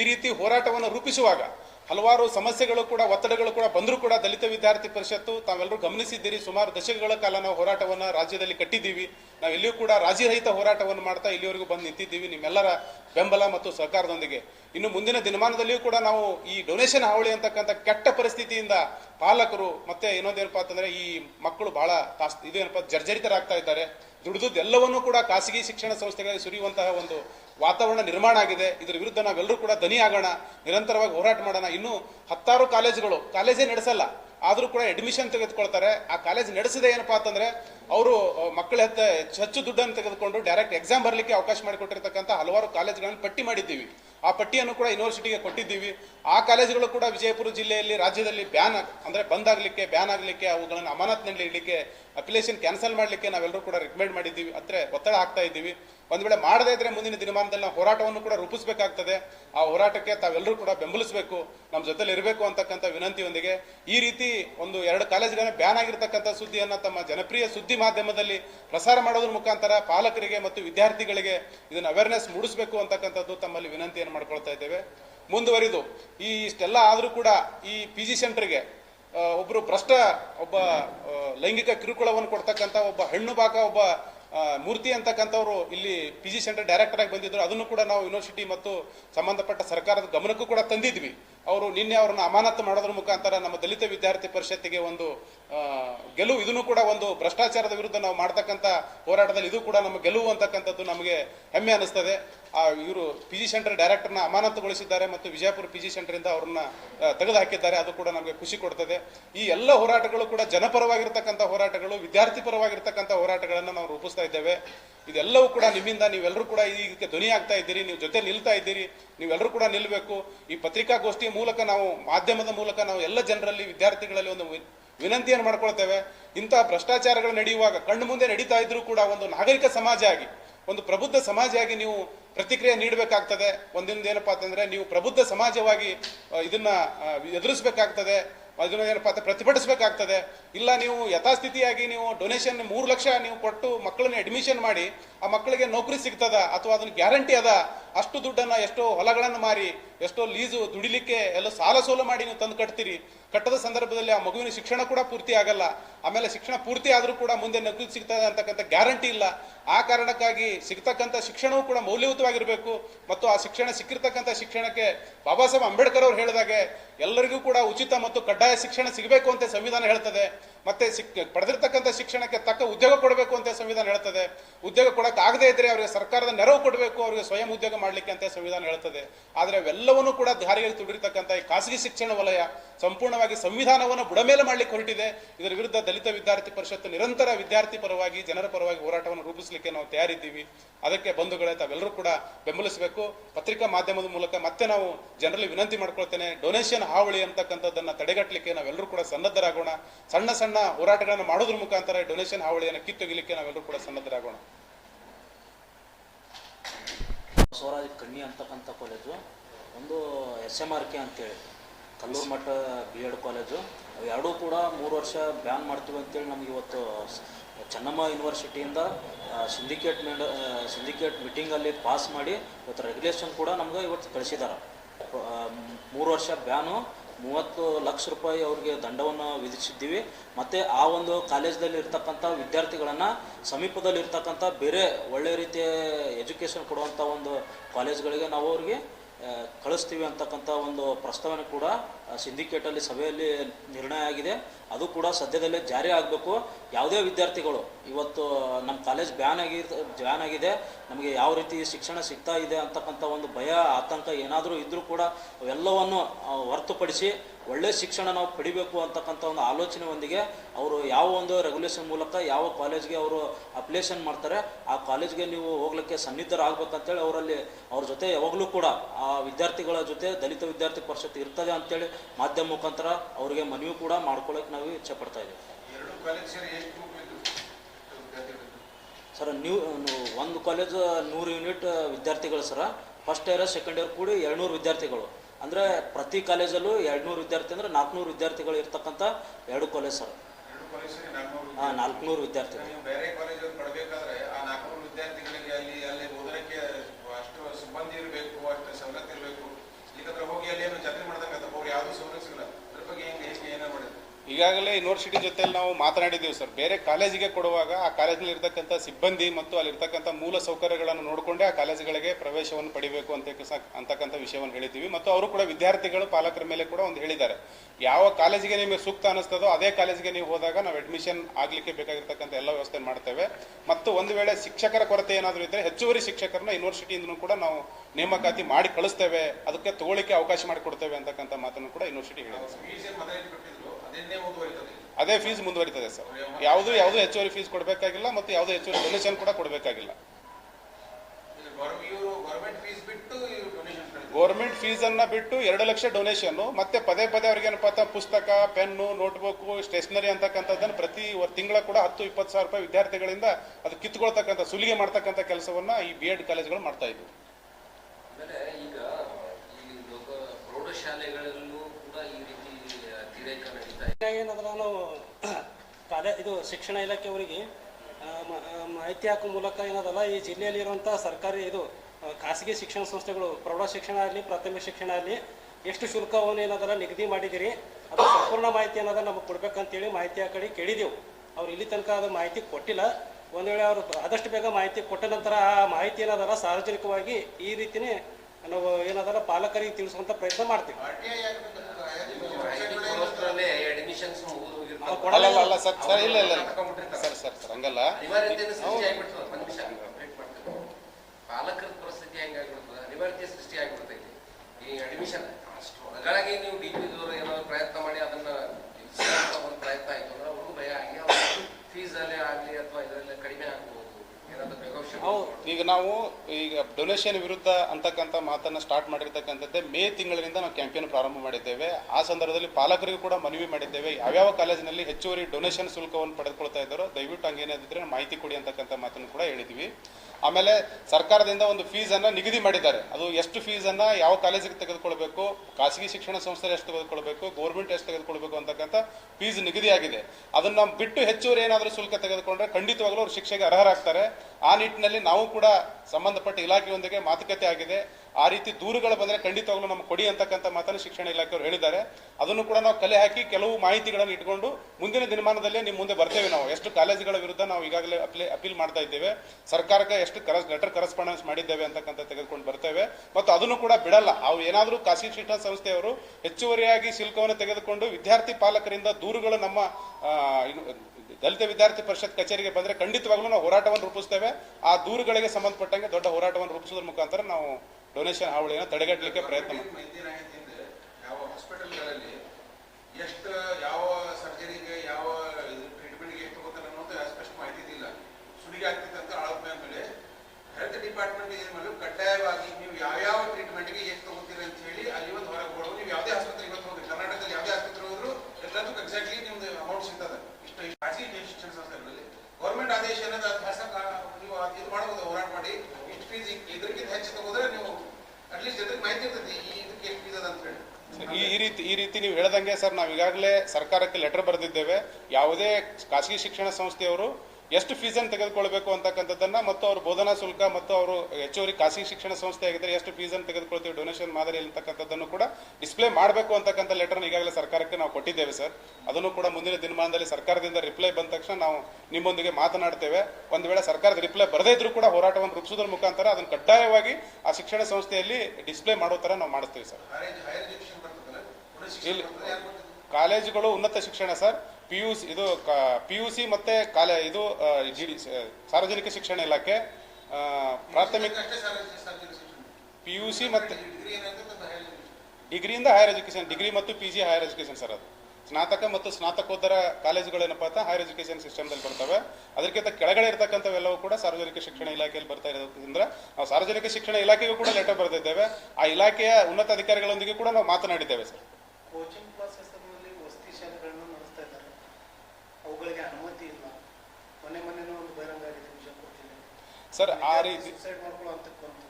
ಈ ರೀತಿ ಹೋರಾಟವನ್ನು ರೂಪಿಸುವಾಗ ಹಲವಾರು ಸಮಸ್ಯೆಗಳು ಕೂಡ, ಒತ್ತಡಗಳು ಕೂಡ ಬಂದರೂ ಕೂಡ ದಲಿತ ವಿದ್ಯಾರ್ಥಿ ಪರಿಷತ್ತು, ತಾವೆಲ್ಲರೂ ಗಮನಿಸಿದ್ದೀರಿ, ಸುಮಾರು ದಶಕಗಳ ಕಾಲ ನಾವು ಹೋರಾಟವನ್ನು ರಾಜ್ಯದಲ್ಲಿ ಕಟ್ಟಿದ್ದೀವಿ. ನಾವು ಎಲ್ಲಿಯೂ ಕೂಡ ರಾಜಿರಹಿತ ಹೋರಾಟವನ್ನು ಮಾಡ್ತಾ ಇಲ್ಲಿವರೆಗೂ ಬಂದು ನಿಂತಿದ್ದೀವಿ, ನಿಮ್ಮೆಲ್ಲರ ಬೆಂಬಲ ಮತ್ತು ಸಹಕಾರದೊಂದಿಗೆ. ಇನ್ನು ಮುಂದಿನ ದಿನಮಾನದಲ್ಲಿಯೂ ಕೂಡ ನಾವು ಈ ಡೊನೇಷನ್ ಹಾವಳಿ ಅಂತಕ್ಕಂಥ ಕೆಟ್ಟ ಪರಿಸ್ಥಿತಿಯಿಂದ ಪಾಲಕರು, ಮತ್ತೆ ಇನ್ನೊಂದೇನಪ್ಪ ಅಂತಂದ್ರೆ ಈ ಮಕ್ಕಳು ಬಹಳ ತಾಸ್- ಇದೇನಪ್ಪ, ಜರ್ಜರಿತರಾಗ್ತಾ ಇದ್ದಾರೆ. ದುಡಿದದ್ದು ಎಲ್ಲವನ್ನೂ ಕೂಡ ಖಾಸಗಿ ಶಿಕ್ಷಣ ಸಂಸ್ಥೆಗಳಲ್ಲಿ ಸುರಿಯುವಂತಹ ಒಂದು ವಾತಾವರಣ ನಿರ್ಮಾಣ ಆಗಿದೆ. ಇದರ ವಿರುದ್ಧ ನಾವೆಲ್ಲರೂ ಕೂಡ ದನಿ ಆಗೋಣ, ನಿರಂತರವಾಗಿ ಹೋರಾಟ ಮಾಡೋಣ. ಇನ್ನೂ ಹತ್ತಾರು ಕಾಲೇಜುಗಳು, ಕಾಲೇಜೇ ನಡೆಸಲ್ಲ. ಆದರೂ ಕೂಡ ಅಡ್ಮಿಷನ್ ತೆಗೆದುಕೊಳ್ತಾರೆ. ಆ ಕಾಲೇಜ್ ನಡೆಸಿದೆ ಏನಪ್ಪಾ ಅಂತಂದ್ರೆ, ಅವರು ಮಕ್ಕಳ ಹತ್ತ ಹೆಚ್ಚು ದುಡ್ಡನ್ನು ತೆಗೆದುಕೊಂಡು ಡೈರೆಕ್ಟ್ ಎಕ್ಸಾಮ್ ಬರಲಿಕ್ಕೆ ಅವಕಾಶ ಮಾಡಿಕೊಟ್ಟಿರ್ತಕ್ಕಂಥ ಹಲವಾರು ಕಾಲೇಜುಗಳನ್ನು ಪಟ್ಟಿ ಮಾಡಿದ್ದೀವಿ. ಆ ಪಟ್ಟಿಯನ್ನು ಕೂಡ ಯೂನಿವರ್ಸಿಟಿಗೆ ಕೊಟ್ಟಿದ್ದೀವಿ. ಆ ಕಾಲೇಜುಗಳು ಕೂಡ ವಿಜಯಪುರ ಜಿಲ್ಲೆಯಲ್ಲಿ ರಾಜ್ಯದಲ್ಲಿ ಬ್ಯಾನ್ ಅಂದ್ರೆ ಬಂದ್ ಆಗಲಿಕ್ಕೆ ಬ್ಯಾನ್ ಆಗಲಿಕ್ಕೆ, ಅವುಗಳನ್ನು ಅಮಾನತ್ ಇಡಲಿಕ್ಕೆ ಅಪ್ಲಿಕೇಶನ್ ಕ್ಯಾನ್ಸಲ್ ಮಾಡಲಿಕ್ಕೆ ನಾವೆಲ್ಲರೂ ಕೂಡ ರೆಕಮೆಂಡ್ ಮಾಡಿದ್ದೀವಿ. ಅಂದರೆ ಒತ್ತಡ ಹಾಕ್ತಾ ಇದ್ದೀವಿ. ಒಂದ್ ವೇಳೆ ಮಾಡದೇ ಇದ್ರೆ ಮುಂದಿನ ದಿನಮಾನದಲ್ಲಿ ನಾವು ಹೋರಾಟವನ್ನು ಕೂಡ ರೂಪಿಸಬೇಕಾಗ್ತದೆ. ಆ ಹೋರಾಟಕ್ಕೆ ತಾವೆಲ್ಲರೂ ಕೂಡ ಬೆಂಬಲಿಸಬೇಕು. ನಮ್ಮ ಜೊತೆಲಿ ಇರಬೇಕು ಅಂತಕ್ಕಂಥ ವಿನಂತಿಯೊಂದಿಗೆ ಈ ರೀತಿ ಒಂದು ಎರಡು ಕಾಲೇಜುಗಳನ್ನ ಬ್ಯಾನ್ ಆಗಿರ್ತಕ್ಕಂಥ ಸುದ್ದಿಯನ್ನು ತಮ್ಮ ಜನಪ್ರಿಯ ಸುದ್ದಿ ಮಾಧ್ಯಮದಲ್ಲಿ ಪ್ರಸಾರ ಮಾಡೋದ್ರ ಮುಖಾಂತರ ಪಾಲಕರಿಗೆ ಮತ್ತು ವಿದ್ಯಾರ್ಥಿಗಳಿಗೆ ಇದನ್ನು ಅವೇರ್ನೆಸ್ ಮೂಡಿಸಬೇಕು ಅಂತಕ್ಕಂಥದ್ದು ತಮ್ಮಲ್ಲಿ ವಿನಂತಿಯನ್ನು ಮಾಡ್ಕೊಳ್ತಾ ಇದ್ದೇವೆ. ಮುಂದುವರಿದು, ಈ ಇಷ್ಟೆಲ್ಲ ಆದರೂ ಕೂಡ ಈ ಪಿ ಜಿ ಸೆಂಟರ್ಗೆ ಒಬ್ಬರು ಭ್ರಷ್ಟ, ಒಬ್ಬ ಲೈಂಗಿಕ ಕಿರುಕುಳವನ್ನು ಕೊಡ್ತಕ್ಕಂಥ ಒಬ್ಬ ಹೆಣ್ಣು ಬಾಕ ಒಬ್ಬ ಮೂರ್ತಿ ಅಂತಕ್ಕಂಥವ್ರು ಇಲ್ಲಿ ಪಿ ಜಿ ಸೆಂಟರ್ ಡೈರೆಕ್ಟರ್ ಆಗಿ ಬಂದಿದ್ರು. ಅದನ್ನು ಕೂಡ ನಾವು ಯೂನಿವರ್ಸಿಟಿ ಮತ್ತು ಸಂಬಂಧಪಟ್ಟ ಸರ್ಕಾರದ ಗಮನಕ್ಕೂ ಕೂಡ ತಂದಿದ್ವಿ. ಅವರು ನಿನ್ನೆ ಅವ್ರನ್ನ ಅಮಾನತು ಮಾಡೋದ್ರ ಮುಖಾಂತರ ನಮ್ಮ ದಲಿತ ವಿದ್ಯಾರ್ಥಿ ಪರಿಷತ್ತಿಗೆ ಒಂದು ಗೆಲುವು, ಇದನ್ನು ಕೂಡ ಒಂದು ಭ್ರಷ್ಟಾಚಾರದ ವಿರುದ್ಧ ನಾವು ಮಾಡ್ತಕ್ಕಂಥ ಹೋರಾಟದಲ್ಲಿ ಇದು ಕೂಡ ನಮ್ಮ ಗೆಲುವು ಅಂತಕ್ಕಂಥದ್ದು ನಮಗೆ ಹೆಮ್ಮೆ ಅನಿಸ್ತದೆ ಆ, ಇವರು ಪಿ ಜಿ ಸೆಂಟರ್ ಡೈರೆಕ್ಟರ್ನ ಅಮಾನತುಗೊಳಿಸಿದ್ದಾರೆ ಮತ್ತು ವಿಜಯಪುರ ಪಿ ಜಿ ಸೆಂಟರಿಂದ ಅವ್ರನ್ನ ತೆಗೆದು ಹಾಕಿದ್ದಾರೆ ಅದು ಕೂಡ ನಮಗೆ ಖುಷಿ ಕೊಡ್ತದೆ. ಈ ಎಲ್ಲ ಹೋರಾಟಗಳು ಕೂಡ ಜನಪರವಾಗಿರ್ತಕ್ಕಂಥ ಹೋರಾಟಗಳು, ವಿದ್ಯಾರ್ಥಿ ಪರವಾಗಿರ್ತಕ್ಕಂಥ ಹೋರಾಟಗಳನ್ನು ನಾವು ರೂಪಿಸ್ತಾ ಇದ್ದೇವೆ. ಇದೆಲ್ಲವೂ ಕೂಡ ನಿಮ್ಮಿಂದ ನೀವೆಲ್ಲರೂ ಕೂಡ ಇದಕ್ಕೆ ಧ್ವನಿ ಆಗ್ತಾ ಇದ್ದೀರಿ. ನೀವು ಜೊತೆ ನಿಲ್ತಾ ಇದ್ದೀರಿ. ನೀವೆಲ್ಲರೂ ಕೂಡ ನಿಲ್ಲಬೇಕು ಈ ಪತ್ರಿಕಾಗೋಷ್ಠಿಯ ಮೂಲಕ ನಾವು, ಮಾಧ್ಯಮದ ಮೂಲಕ ನಾವು ಎಲ್ಲ ಜನರಲ್ಲಿ, ವಿದ್ಯಾರ್ಥಿಗಳಲ್ಲಿ ಒಂದು ವಿನಂತಿಯನ್ನು ಮಾಡ್ಕೊಳ್ತೇವೆ. ಇಂತಹ ಭ್ರಷ್ಟಾಚಾರಗಳು ನಡೆಯುವಾಗ, ಕಣ್ಣು ಮುಂದೆ ನಡೀತಾ ಇದ್ರೂ ಕೂಡ ಒಂದು ನಾಗರಿಕ ಸಮಾಜ ಆಗಿ, ಒಂದು ಪ್ರಬುದ್ಧ ಸಮಾಜ ಆಗಿ ನೀವು ಪ್ರತಿಕ್ರಿಯೆ ನೀಡಬೇಕಾಗ್ತದೆ. ಒಂದಿಂದ ಏನಪ್ಪಾ ಅಂತಂದ್ರೆ, ನೀವು ಪ್ರಬುದ್ಧ ಸಮಾಜವಾಗಿ ಇದನ್ನ ಎದುರಿಸಬೇಕಾಗ್ತದೆ. ಅದನ್ನ ಏನಪ್ಪ ಪ್ರತಿಭಟಿಸಬೇಕಾಗ್ತದೆ. ಇಲ್ಲ, ನೀವು ಯಥಾಸ್ಥಿತಿಯಾಗಿ ನೀವು ಡೊನೇಷನ್ ಮೂರು ಲಕ್ಷ ನೀವು ಕೊಟ್ಟು ಮಕ್ಕಳನ್ನ ಅಡ್ಮಿಷನ್ ಮಾಡಿ, ಆ ಮಕ್ಕಳಿಗೆ ನೌಕರಿ ಸಿಗ್ತದ? ಅಥವಾ ಅದನ್ನ ಗ್ಯಾರಂಟಿ ಅದ? ಅಷ್ಟು ದುಡ್ಡನ್ನ, ಎಷ್ಟೋ ಹೊಲಗಳನ್ನು ಮಾರಿ, ಎಷ್ಟೋ ಲೀಸು ದುಡಿಲಿಕ್ಕೆ ಎಲ್ಲ ಸಾಲ ಸೋಲ ಮಾಡಿ ನೀವು ತಂದು ಕಟ್ತೀರಿ. ಕಟ್ಟದ ಸಂದರ್ಭದಲ್ಲಿ ಆ ಮಗುವಿನ ಶಿಕ್ಷಣ ಕೂಡ ಪೂರ್ತಿ ಆಗಲ್ಲ. ಆಮೇಲೆ ಶಿಕ್ಷಣ ಪೂರ್ತಿ ಆದರೂ ಕೂಡ ಮುಂದೆ ನೌಕರಿ ಸಿಗ್ತದೆ ಅಂತಕ್ಕಂಥ ಗ್ಯಾರಂಟಿ ಇಲ್ಲ. ಆ ಕಾರಣಕ್ಕಾಗಿ ಸಿಗ್ತಕ್ಕಂಥ ಶಿಕ್ಷಣವೂ ಕೂಡ ಮೌಲ್ಯಯುತವಾಗಿರಬೇಕು. ಮತ್ತು ಆ ಶಿಕ್ಷಣ ಸಿಕ್ಕಿರ್ತಕ್ಕಂಥ ಶಿಕ್ಷಣಕ್ಕೆ ಬಾಬಾ ಸಾಹೇಬ್ ಅಂಬೇಡ್ಕರ್ ಅವರು ಹೇಳಿದಾಗೆ, ಎಲ್ಲರಿಗೂ ಕೂಡ ಉಚಿತ ಮತ್ತು ಕಡ್ಡಾಯ ಶಿಕ್ಷಣ ಸಿಗಬೇಕು ಅಂತ ಸಂವಿಧಾನ ಹೇಳ್ತದೆ. ಮತ್ತೆ ಸಿಕ್, ಪಡೆದಿರ್ತಕ್ಕಂಥ ಶಿಕ್ಷಣಕ್ಕೆ ತಕ್ಕ ಉದ್ಯೋಗ ಕೊಡಬೇಕು ಅಂತ ಸಂವಿಧಾನ ಹೇಳ್ತದೆ. ಉದ್ಯೋಗ ಕೊಡಕ್ಕೆ ಆಗದೇ ಇದ್ರೆ ಅವರಿಗೆ ಸರ್ಕಾರದ ನೆರವು ಕೊಡಬೇಕು, ಅವರಿಗೆ ಸ್ವಯಂ ಉದ್ಯೋಗ ಮಾಡಲಿಕ್ಕೆ ಅಂತ ಸಂವಿಧಾನ ಹೇಳ್ತದೆ. ಆದರೆ ಅವೆಲ್ಲವನ್ನೂ ಕೂಡ ದಾರಿಗೆ ತುಡಿರ್ತಕ್ಕಂಥ ಈ ಖಾಸಗಿ ಶಿಕ್ಷಣ ವಲಯ ಸಂಪೂರ್ಣವಾಗಿ ಸಂವಿಧಾನವನ್ನು ಬುಡಮೇಲೆ ಮಾಡಲಿಕ್ಕೆ ಹೊರಟಿದೆ. ಇದರ ವಿರುದ್ಧ ದಲಿತ ವಿದ್ಯಾರ್ಥಿ ಪರಿಷತ್ತು ನಿರಂತರ ವಿದ್ಯಾರ್ಥಿ ಪರವಾಗಿ, ಜನರ ಪರವಾಗಿ ಹೋರಾಟವನ್ನು ರೂಪಿಸಲಿಕ್ಕೆ ನಾವು ತಯಾರಿದ್ದೀವಿ. ಅದಕ್ಕೆ ಬಂಧುಗಳೇ, ತಾವೆಲ್ಲರೂ ಕೂಡ ಬೆಂಬಲಿಸಬೇಕು. ಪತ್ರಿಕಾ ಮಾಧ್ಯಮದ ಮೂಲಕ ಮತ್ತೆ ನಾವು ಜನರಲ್ಲಿ ವಿನಂತಿ ಮಾಡ್ಕೊಳ್ತೇನೆ. ಡೊನೇಷನ್ ಹಾವಳಿ ಅಂತಕ್ಕಂಥದ್ದನ್ನು ತಡೆಗಟ್ಟಲಿಕ್ಕೆ ನಾವೆಲ್ಲರೂ ಕೂಡ ಸನ್ನದ್ಧರಾಗೋಣ. ಸಣ್ಣ ಸಣ್ಣ ಹೋರಾಟಗಳನ್ನು ಮಾಡೋದ್ರ ಮುಖಾಂತರ ಡೊನೇಷನ್ ಹಾವಳಿಯನ್ನು ಕಿತ್ತೊಗಿಲಿಕ್ಕೆ ನಾವೆಲ್ಲರೂ ಕೂಡ ಸನ್ನದ್ಧರಾಗೋಣ. ಬಸವರಾಜ ಕಣ್ಣಿ ಅಂತಕ್ಕಂಥ ಕಾಲೇಜು ಒಂದು ಎಸ್ ಎಂ ಆರ್ ಕೆ ಅಂತೇಳಿ, ಕಲ್ಲೂರು ಮಠ ಬಿ ಎಡ್ ಕಾಲೇಜು ಎರಡೂ ಕೂಡ ಮೂರು ವರ್ಷ ಬ್ಯಾನ್ ಮಾಡ್ತೀವಿ ಅಂತೇಳಿ ನಮ್ಗೆ ಇವತ್ತು ಚೆನ್ನಮ್ಮ ಯೂನಿವರ್ಸಿಟಿಯಿಂದ ಸಿಂಡಿಕೇಟ್ ಮೇಡ ಸಿಂಡಿಕೇಟ್ ಮೀಟಿಂಗಲ್ಲಿ ಪಾಸ್ ಮಾಡಿ ಇವತ್ತು ರೆಗ್ಯುಲೇಷನ್ ಕೂಡ ನಮ್ಗೆ ಇವತ್ತು ಕಳಿಸಿದ್ದಾರೆ ಮೂರು ವರ್ಷ ಬ್ಯಾನು ಮೂವತ್ತು ಲಕ್ಷ ರೂಪಾಯಿ ಅವ್ರಿಗೆ ದಂಡವನ್ನು ವಿಧಿಸಿದ್ದೀವಿ. ಮತ್ತು ಆ ಒಂದು ಕಾಲೇಜ್ದಲ್ಲಿ ಇರ್ತಕ್ಕಂಥ ವಿದ್ಯಾರ್ಥಿಗಳನ್ನು ಸಮೀಪದಲ್ಲಿ ಇರ್ತಕ್ಕಂಥ ಬೇರೆ ಒಳ್ಳೆಯ ರೀತಿಯ ಎಜುಕೇಷನ್ ಕೊಡುವಂಥ ಒಂದು ಕಾಲೇಜ್ಗಳಿಗೆ ನಾವು ಅವ್ರಿಗೆ ಕಳಿಸ್ತೀವಿ ಅಂತಕ್ಕಂಥ ಒಂದು ಪ್ರಸ್ತಾವನೆ ಕೂಡ ಸಿಂಡಿಕೇಟಲ್ಲಿ ಸಭೆಯಲ್ಲಿ ನಿರ್ಣಯ ಆಗಿದೆ. ಅದು ಕೂಡ ಸದ್ಯದಲ್ಲೇ ಜಾರಿ ಆಗಬೇಕು. ಯಾವುದೇ ವಿದ್ಯಾರ್ಥಿಗಳು, ಇವತ್ತು ನಮ್ಮ ಕಾಲೇಜ್ ಬ್ಯಾನ್ ಆಗಿ, ಬ್ಯಾನ್ ಆಗಿದೆ. ನಮಗೆ ಯಾವ ರೀತಿ ಶಿಕ್ಷಣ ಸಿಗ್ತಾ ಇದೆ ಅಂತಕ್ಕಂಥ ಒಂದು ಭಯ, ಆತಂಕ ಏನಾದರೂ ಇದ್ದರೂ ಕೂಡ ಅವೆಲ್ಲವನ್ನು ಹೊರತುಪಡಿಸಿ ಒಳ್ಳೆ ಶಿಕ್ಷಣ ನಾವು ಪಡಿಬೇಕು ಅಂತಕ್ಕಂಥ ಒಂದು ಆಲೋಚನೆ ಒಂದಿಗೆ ಅವರು ಯಾವ ಒಂದು ರೆಗ್ಯುಲೇಷನ್ ಮೂಲಕ ಯಾವ ಕಾಲೇಜ್ಗೆ ಅವರು ಅಪ್ಲಿಕೇಶನ್ ಮಾಡ್ತಾರೆ ಆ ಕಾಲೇಜ್ಗೆ ನೀವು ಹೋಗ್ಲಿಕ್ಕೆ ಸನ್ನಿಧರಾಗಬೇಕಂತೇಳಿ ಅವರಲ್ಲಿ ಅವ್ರ ಜೊತೆ ಯಾವಾಗಲೂ ಕೂಡ ಆ ವಿದ್ಯಾರ್ಥಿಗಳ ಜೊತೆ ದಲಿತ ವಿದ್ಯಾರ್ಥಿ ಪರಿಷತ್ ಇರ್ತದೆ ಅಂತೇಳಿ ಮಾಧ್ಯಮ ಮುಖಾಂತರ ಅವರಿಗೆ ಮನವಿ ಕೂಡ ಮಾಡ್ಕೊಳ್ಳೋಕೆ ನಾವು ಇಚ್ಛೆ ಪಡ್ತಾ ಇದ್ದೀವಿ. ಸರ್ ನೀವು ಒಂದು ಕಾಲೇಜ್ ನೂರು ಯೂನಿಟ್ ವಿದ್ಯಾರ್ಥಿಗಳು sir first year second year ಕೂಡಿ ಎರಡುನೂರು ವಿದ್ಯಾರ್ಥಿಗಳು. ಅಂದರೆ ಪ್ರತಿ ಕಾಲೇಜಲ್ಲೂ ಎರಡುನೂರು ವಿದ್ಯಾರ್ಥಿ ಅಂದರೆ ನಾಲ್ಕುನೂರು ವಿದ್ಯಾರ್ಥಿಗಳು ಇರ್ತಕ್ಕಂಥ ಎರಡು ಕಾಲೇಜ್ ಸರ್ ಹಾಂ ನಾಲ್ಕುನೂರು ವಿದ್ಯಾರ್ಥಿಗಳು ನೀವು ಬೇರೆ ಕಾಲೇಜ್ ಪಡಬೇಕಾದ್ರೆ ಆ ನಾಲ್ಕುನೂರು ವಿದ್ಯಾರ್ಥಿಗಳಿಗೆ ಅಲ್ಲಿ ಅಲ್ಲಿ ಓದೋದಕ್ಕೆ ಅಷ್ಟು ಸಿಬ್ಬಂದಿ ಈಗಾಗಲೇ ಯೂನಿವರ್ಸಿಟಿ ಜೊತೆಯಲ್ಲಿ ನಾವು ಮಾತನಾಡಿದ್ದೀವಿ ಸರ್. ಬೇರೆ ಕಾಲೇಜಿಗೆ ಕೊಡುವಾಗ ಆ ಕಾಲೇಜಿನಲ್ಲಿ ಇರ್ತಕ್ಕಂಥ ಸಿಬ್ಬಂದಿ ಮತ್ತು ಅಲ್ಲಿರ್ತಕ್ಕಂಥ ಮೂಲ ಸೌಕರ್ಯಗಳನ್ನು ನೋಡಿಕೊಂಡೇ ಆ ಕಾಲೇಜುಗಳಿಗೆ ಪ್ರವೇಶವನ್ನು ಪಡಿಬೇಕು ಅಂತ ಅಂತಕ್ಕಂಥ ವಿಷಯವನ್ನು ಹೇಳಿದ್ದೀವಿ. ಮತ್ತು ಅವರು ಕೂಡ ವಿದ್ಯಾರ್ಥಿಗಳು, ಪಾಲಕರ ಮೇಲೆ ಕೂಡ ಒಂದು ಹೇಳಿದ್ದಾರೆ. ಯಾವ ಕಾಲೇಜಿಗೆ ನಿಮಗೆ ಸೂಕ್ತ ಅನ್ನಿಸ್ತದೋ ಅದೇ ಕಾಲೇಜಿಗೆ ನೀವು ಹೋದಾಗ ನಾವು ಅಡ್ಮಿಷನ್ ಆಗಲಿಕ್ಕೆ ಬೇಕಾಗಿರ್ತಕ್ಕಂಥ ಎಲ್ಲ ವ್ಯವಸ್ಥೆ ಮಾಡ್ತೇವೆ. ಮತ್ತು ಒಂದು ವೇಳೆ ಶಿಕ್ಷಕರ ಕೊರತೆ ಏನಾದರೂ ಇದ್ದರೆ ಹೆಚ್ಚುವರಿ ಶಿಕ್ಷಕರನ್ನ ಯೂನಿವರ್ಸಿಟಿಯಿಂದನೂ ಕೂಡ ನಾವು ನೇಮಕಾತಿ ಮಾಡಿ ಕಳಿಸ್ತೇವೆ. ಅದಕ್ಕೆ ತಗೊಳ್ಳಿಕ್ಕೆ ಅವಕಾಶ ಮಾಡಿಕೊಡ್ತೇವೆ ಅಂತಕ್ಕಂಥ ಮಾತನ್ನು ಕೂಡ ಯೂನಿವರ್ಸಿಟಿ ಹೇಳಿದೆ ಅದೇ ಫೀಸ್ ಮುಂದುವರಿತದೆ ಸರ್. ಯಾವುದು ಯಾವುದು ಹೆಚ್ಚುವರಿ ಫೀಸ್ ಕೊಡಬೇಕಾಗಿಲ್ಲ ಮತ್ತು ಯಾವುದೇ ಹೆಚ್ಚುವರಿ ಡೊನೇಷನ್ ಕೂಡ ಕೊಡಬೇಕಾಗಿಲ್ಲ. ಗೌರ್ಮೆಂಟ್ ಫೀಸ್ ಬಿಟ್ಟು ಎರಡು ಲಕ್ಷ ಡೊನೇಷನ್ ಮತ್ತೆ ಪದೇ ಪದೇ ಅವ್ರಿಗೆ ಏನಪ್ಪ ಪುಸ್ತಕ ಪೆನ್ನು ನೋಟ್ಬುಕ್ಕು ಸ್ಟೇಷನರಿ ಅಂತಕ್ಕಂಥದ್ದನ್ನು ಪ್ರತಿ ತಿಂಗಳ ಕೂಡ ಹತ್ತು ಇಪ್ಪತ್ತು ಸಾವಿರ ರೂಪಾಯಿ ವಿದ್ಯಾರ್ಥಿಗಳಿಂದ ಅದು ಕಿತ್ಕೊಳ್ತಕ್ಕಂಥ ಸುಲಿಗೆ ಮಾಡ್ತಕ್ಕಂಥ ಕೆಲಸವನ್ನ ಈ ಬಿ ಎಡ್ ಕಾಲೇಜುಗಳು ಮಾಡ್ತಾ ಇದ್ವು ಆಮೇಲೆ ಈಗ ಈ ಲೋಕ ಪ್ರೌಢಶಾಲೆಗಳಲ್ಲೂ ಕೂಡ ಈ ರೀತಿ ತಿರೇಕ ನಡೀತಾ ಇದೆ ಏನಂದ್ರೆ ನಾವು ಕಾಲೇ ಇದು ಶಿಕ್ಷಣ ಇಲಾಖೆಯವರಿಗೆ ಮಾಹಿತಿ ಹಾಕುವ ಮೂಲಕ ಏನದಲ್ಲ, ಈ ಜಿಲ್ಲೆಯಲ್ಲಿರುವಂಥ ಸರ್ಕಾರಿ ಇದು ಖಾಸಗಿ ಶಿಕ್ಷಣ ಸಂಸ್ಥೆಗಳು, ಪ್ರೌಢ ಶಿಕ್ಷಣ ಆಗಲಿ, ಪ್ರಾಥಮಿಕ ಶಿಕ್ಷಣ ಆಗಲಿ, ಎಷ್ಟು ಶುಲ್ಕವನ್ನು ಏನದಲ್ಲ ನಿಗದಿ ಮಾಡಿದಿರಿ, ಅದು ಸಂಪೂರ್ಣ ಮಾಹಿತಿ ಏನದ ನಮಗೆ ಕೊಡ್ಬೇಕಂತೇಳಿ ಮಾಹಿತಿ ಆ ಕಡೆ ಕೇಳಿದೆವು. ಅವ್ರು ಇಲ್ಲಿ ತನಕ ಅದು ಮಾಹಿತಿ ಕೊಟ್ಟಿಲ್ಲ. ಒಂದು ವೇಳೆ ಅವರು ಆದಷ್ಟು ಬೇಗ ಮಾಹಿತಿ ಕೊಟ್ಟ ನಂತರ ಆ ಮಾಹಿತಿ ಏನದಲ್ಲ ಸಾರ್ವಜನಿಕವಾಗಿ ಈ ರೀತಿನೇ ನಾವು ಏನದಲ್ಲ ಪಾಲಕರಿಗೆ ತಿಳಿಸುವಂಥ ಪ್ರಯತ್ನ ಮಾಡ್ತೀವಿ. ಹೋಗಿರ್ತಾವೆ ಕೊಡಲ್ಲ ಅಲ್ಲ ಅಲ್ಲ ಸರ್ ಸರ್ ಇಲ್ಲ ಇಲ್ಲ. ಸರ್ ಸರ್ ಸರ್ ಹಂಗಲ್ಲ. ಅನಿವಾರ್ಯತೆಯನ್ನು ಸೃಷ್ಟಿ ಆಗಿಬಿಡ್ತದೆ ಒಂದು ನಿಮಿಷ. ಮಾಡ್ತೀನಿ. ಪಾಲಕರ ಪರಿಸ್ಥಿತಿ ಹೆಂಗಾಗ್ಬಿಡ್ತದೆ ಅನಿವಾರ್ಯತೆ ಸೃಷ್ಟಿ ಆಗಿಬಿಡ್ತೈತಿ ಈ ಅಡ್ಮಿಷನ್ ಅಷ್ಟು ಒಳಗಾಗಿ ನೀವು ಡಿ ಪಿ ಏನಾದ್ರು ಪ್ರಯತ್ನ ಮಾಡಿ ಅದನ್ನ ನಿಲ್ಸುವಂತ ಒಂದು ಪ್ರಯತ್ನ ಆಯ್ತು ಅಂದ್ರೆ ಅವ್ರಿಗೂ ಭಯ ಆಗಿ ಅವ್ರ ಫೀಸ್ ಅಲ್ಲೇ ಆಗಲಿ ಅಥವಾ ಇದರಲ್ಲೇ ಕಡಿಮೆ ಆಗ್ಬೋದು ಏನಾದ್ರು ಪ್ರಿಕಾಷನ್ ಹೌದು. ಈಗ ನಾವು ಈಗ ಡೊನೇಷನ್ ವಿರುದ್ಧ ಅಂತಕ್ಕಂಥ ಮಾತನ್ನು ಸ್ಟಾರ್ಟ್ ಮಾಡಿರ್ತಕ್ಕಂಥದ್ದೇ ಮೇ ತಿಂಗಳಿನಿಂದ ನಾವು ಕ್ಯಾಂಪೇನ್ ಪ್ರಾರಂಭ ಮಾಡಿದ್ದೇವೆ. ಆ ಸಂದರ್ಭದಲ್ಲಿ ಪಾಲಕರಿಗೂ ಕೂಡ ಮನವಿ ಮಾಡಿದ್ದೇವೆ. ಯಾವ್ಯಾವ ಕಾಲೇಜಿನಲ್ಲಿ ಹೆಚ್ಚುವರಿ ಡೊನೇಷನ್ ಶುಲ್ಕವನ್ನು ಪಡೆದುಕೊಳ್ತಾ ಇದ್ದಾರೋ, ದಯವಿಟ್ಟು ಹಂಗೇನಾದಿದ್ರೆ ಮಾಹಿತಿ ಕೊಡಿ ಅಂತಕ್ಕಂಥ ಮಾತನ್ನು ಕೂಡ ಹೇಳಿದ್ವಿ. ಆಮೇಲೆ ಸರ್ಕಾರದಿಂದ ಒಂದು ಫೀಸನ್ನು ನಿಗದಿ ಮಾಡಿದ್ದಾರೆ. ಅದು ಎಷ್ಟು ಫೀಸನ್ನು ಯಾವ ಕಾಲೇಜಿಗೆ ತೆಗೆದುಕೊಳ್ಬೇಕು, ಖಾಸಗಿ ಶಿಕ್ಷಣ ಸಂಸ್ಥೆ ಎಷ್ಟು ತೆಗೆದುಕೊಳ್ಬೇಕು ಗೌರ್ಮೆಂಟ್ ಎಷ್ಟು ತೆಗೆದುಕೊಳ್ಬೇಕು ಅಂತಕ್ಕಂಥ ಫೀಸ್ ನಿಗದಿಯಾಗಿದೆ. ಅದನ್ನು ಬಿಟ್ಟು ಹೆಚ್ಚುವರಿ ಏನಾದರೂ ಶುಲ್ಕ ತೆಗೆದುಕೊಂಡ್ರೆ ಖಂಡಿತವಾಗ್ಲೂ ಅವರು ಶಿಕ್ಷೆಗೆ ಅರ್ಹರಾಗ್ತಾರೆ. ಆ ನಿಟ್ಟಿನಲ್ಲಿ ನಾವು ಕೂಡ ಸಂಬಂಧಪಟ್ಟ ಇಲಾಖೆಯೊಂದಿಗೆ ಮಾತುಕತೆ ಆಗಿದೆ. ಆ ರೀತಿ ದೂರುಗಳು ಬಂದರೆ ಖಂಡಿತವಾಗ್ಲೂ ನಮ್ಗೆ ಕೊಡಿ ಅಂತಕ್ಕಂಥ ಮಾತನ್ನು ಶಿಕ್ಷಣ ಇಲಾಖೆಯವರು ಹೇಳಿದ್ದಾರೆ. ಅದನ್ನು ಕೂಡ ನಾವು ಕಲೆ ಹಾಕಿ ಕೆಲವು ಮಾಹಿತಿಗಳನ್ನು ಇಟ್ಕೊಂಡು ಮುಂದಿನ ದಿನಮಾನದಲ್ಲಿ ನಿಮ್ಮ ಮುಂದೆ ಬರ್ತೇವೆ ನಾವು. ಎಷ್ಟು ಕಾಲೇಜುಗಳ ವಿರುದ್ಧ ನಾವು ಈಗಾಗಲೇ ಅಪ್ಲೇ ಅಪೀಲ್ ಮಾಡ್ತಾ ಇದ್ದೇವೆ. ಸರ್ಕಾರಕ್ಕೆ ಎಷ್ಟು ಕರಸ್ ಲೆಟರ್ ಕರೆಸ್ಪಾಂಡೆನ್ಸ್ ಮಾಡಿದ್ದೇವೆ ಅಂತಕ್ಕಂಥ ತೆಗೆದುಕೊಂಡು ಬರ್ತೇವೆ. ಮತ್ತು ಅದನ್ನು ಕೂಡ ಬಿಡಲ್ಲ. ಅವು ಏನಾದರೂ ಖಾಸಗಿ ಶಿಕ್ಷಣ ಸಂಸ್ಥೆಯವರು ಹೆಚ್ಚುವರಿಯಾಗಿ ಶುಲ್ಕವನ್ನು ತೆಗೆದುಕೊಂಡು ವಿದ್ಯಾರ್ಥಿ ಪಾಲಕರಿಂದ ದೂರುಗಳು ನಮ್ಮ ದಲಿತ ವಿದ್ಯಾರ್ಥಿ ಪರಿಷತ್ ಕಚೇರಿಗೆ ಬಂದರೆ ಖಂಡಿತವಾಗ್ಲೂ ನಾವು ಹೋರಾಟವನ್ನು ರೂಪಿಸ್ತೇವೆ. ಆ ದೂರುಗಳಿಗೆ ಸಂಬಂಧಪಟ್ಟಂಗೆ ದೊಡ್ಡ ಹೋರಾಟವನ್ನು ರೂಪಿಸೋದ್ರ ಮುಖಾಂತರ ನಾವು ಡೊನೇಷನ್ ಹಾವಳಿಯನ್ನು ತಡೆಗಟ್ಟಲಿಕ್ಕೆ ಪ್ರಯತ್ನ ಯಾವ ಎಷ್ಟು ಯಾವ ಸರ್ಜರಿಗೆ ಯಾವ ಟ್ರೀಟ್ಮೆಂಟ್ಗೆ ಅನ್ನೋದು ಸ್ಪಷ್ಟ ಮಾಹಿತಿ ಇಲ್ಲ ಅಂತ ಹೆಲ್ತ್ ಡಿಪಾರ್ಟ್ಮೆಂಟ್ ಕಡ್ಡಾಯವಾಗಿ ನೀವು ಯಾವ್ಯಾವ ಟ್ರೀಟ್ಮೆಂಟ್ಗೆ ಎಷ್ಟು ತಗೋತೀರಿ ಅಂತ ಹೇಳಿ ಅಲ್ಲಿ ಒಂದು ಹೊರಗೆ ಕೊಡೋದು ನೀವು ಯಾವುದೇ ಆಸ್ಪತ್ರೆಗೆ ಇವತ್ತು ಹೋಗಿ ಕರ್ನಾಟಕದಲ್ಲಿ ಯಾವುದೇ ಆಸ್ಪತ್ರೆ ಹೋದ್ರು ಎಲ್ಲದಕ್ಕೂ ಎಕ್ಸಾಕ್ಟ್ಲಿ ನಿಮ್ದು ಅಮೌಂಟ್ ಸಿಗ್ತದೆ ಇಷ್ಟು ಇಷ್ಟು ಖಾಸಗಿ ಶಿಕ್ಷಣ ಸಂಸ್ಥೆಗಳಲ್ಲಿ ಗೌರ್ಮೆಂಟ್ ಆದೇಶ ಏನದ ಅದು ಶಾಸಕ ನೀವು ಅದು ಇದು ಮಾಡ್ಬೋದು ಹೋರಾಟ ಮಾಡಿ. ಇಷ್ಟು ಫೀಸ್ ಇದಕ್ಕಿಂತ ಹೆಚ್ಚು ತಗೋದ್ರೆ ನೀವು ಅಟ್ಲೀಸ್ಟ್ ಎದ್ರಿಗೆ ಮಾಹಿತಿ ಇರ್ತೈತಿ, ಈ ಇದಕ್ಕೆ ಎಷ್ಟು ಫೀಸ್ ಅದ ಅಂತ ಹೇಳಿ. ಈ ರೀತಿ ಈ ರೀತಿ ನೀವು ಹೇಳ್ದಂಗೆ ಸರ್ ನಾವು ಈಗಾಗಲೇ ಸರ್ಕಾರಕ್ಕೆ ಲೆಟರ್ ಬರೆದಿದ್ದೇವೆ. ಯಾವುದೇ ಖಾಸಗಿ ಶಿಕ್ಷಣ ಸಂಸ್ಥೆಯವರು ಎಷ್ಟು ಫೀಸನ್ನು ತೆಗೆದುಕೊಳ್ಬೇಕು ಅಂತಕ್ಕಂಥದ್ದನ್ನು ಮತ್ತು ಅವರು ಬೋಧನಾ ಶುಲ್ಕ ಮತ್ತು ಅವರು ಹೆಚ್ಚುವರಿ ಖಾಸಗಿ ಶಿಕ್ಷಣ ಸಂಸ್ಥೆ ಆಗಿದ್ದರೆ ಎಷ್ಟು ಫೀಸನ್ನು ತೆಗೆದುಕೊಳ್ತೀವಿ ಡೊನೇಷನ್ ಮಾದರಿಯಲ್ಲಿ ಅಂತಕ್ಕಂಥದ್ದನ್ನು ಕೂಡ ಡಿಸ್ಪ್ಲೇ ಮಾಡಬೇಕು ಅಂತಕ್ಕಂಥ ಲೆಟರ್ನ ಈಗಾಗಲೇ ಸರ್ಕಾರಕ್ಕೆ ನಾವು ಕೊಟ್ಟಿದ್ದೇವೆ ಸರ್. ಅದನ್ನು ಕೂಡ ಮುಂದಿನ ದಿನಮಾನದಲ್ಲಿ ಸರ್ಕಾರದಿಂದ ರಿಪ್ಲೈ ಬಂದ ತಕ್ಷಣ ನಾವು ನಿಮ್ಮೊಂದಿಗೆ ಮಾತನಾಡ್ತೇವೆ. ಒಂದು ವೇಳೆ ಸರ್ಕಾರದ ರಿಪ್ಲೈ ಬರದೇ ಇದ್ರೂ ಕೂಡ ಹೋರಾಟವನ್ನು ರೂಪಿಸೋದ್ರ ಮುಖಾಂತರ ಅದನ್ನು ಕಡ್ಡಾಯವಾಗಿ ಆ ಶಿಕ್ಷಣ ಸಂಸ್ಥೆಯಲ್ಲಿ ಡಿಸ್ಪ್ಲೇ ಮಾಡೋ ಥರ ನಾವು ಮಾಡಿಸ್ತೀವಿ ಸರ್. ಇಲ್ಲಿ- ಕಾಲೇಜುಗಳು ಉನ್ನತ ಶಿಕ್ಷಣ ಸರ್. ಪಿ ಯು ಸಿ ಇದು ಪಿ ಯು ಸಿ ಮತ್ತೆ ಕಾಲೇ ಇದು ಜಿ ಡಿ ಸಾರ್ವಜನಿಕ ಶಿಕ್ಷಣ ಇಲಾಖೆ ಪ್ರಾಥಮಿಕ ಪಿ ಯು ಸಿ ಮತ್ತೆ ಡಿಗ್ರಿಯಿಂದ ಹೈಯರ್ ಎಜುಕೇಶನ್ ಡಿಗ್ರಿ ಮತ್ತು P G higher education sir ಅದು. ಸ್ನಾತಕ ಮತ್ತು ಸ್ನಾತಕೋತ್ತರ ಕಾಲೇಜುಗಳು ಏನಪ್ಪಾ ಅಂತ ಹೈಯರ್ ಎಜುಕೇಶನ್ ಸಿಸ್ಟಮ್ದಲ್ಲಿ ಬರ್ತವೆ. ಅದಕ್ಕಿಂತ ಕೆಳಗಡೆ ಇರ್ತಕ್ಕಂಥವೆಲ್ಲವೂ ಕೂಡ ಸಾರ್ವಜನಿಕ ಶಿಕ್ಷಣ ಇಲಾಖೆಯಲ್ಲಿ ಬರ್ತಾ ಇರೋದ್ರಿಂದ ನಾವು ಸಾರ್ವಜನಿಕ ಶಿಕ್ಷಣ ಇಲಾಖೆಗೂ ಕೂಡ ಲೆಟರ್ ಬರೆದಿದ್ದೇವೆ. ಆ ಇಲಾಖೆಯ ಉನ್ನತ ಅಧಿಕಾರಿಗಳೊಂದಿಗೆ ಕೂಡ ನಾವು ಮಾತನಾಡಿದ್ದೇವೆ ಸರ್. ಕೋಚಿಂಗ್ ಕ್ಲಾಸಸ್ ವಸತಿ ಶಾಲೆಗಳನ್ನು ನಡೆಸ್ತಾ ಇದ್ದಾರೆ. ಅವುಗಳಿಗೆ ಅನುಮತಿ ಇಲ್ಲ. ಮೊನ್ನೆ ಮೊನ್ನೆನೂ ಒಂದು ಬಹಿರಂಗ ಆಗಿದೆ ಸರ್ ಆ ರೀತಿ ಸುಸೈಡ್ ಮಾಡ್ಕೊಳ್ಳೋ ಅಂತಕ್ಕಂಥ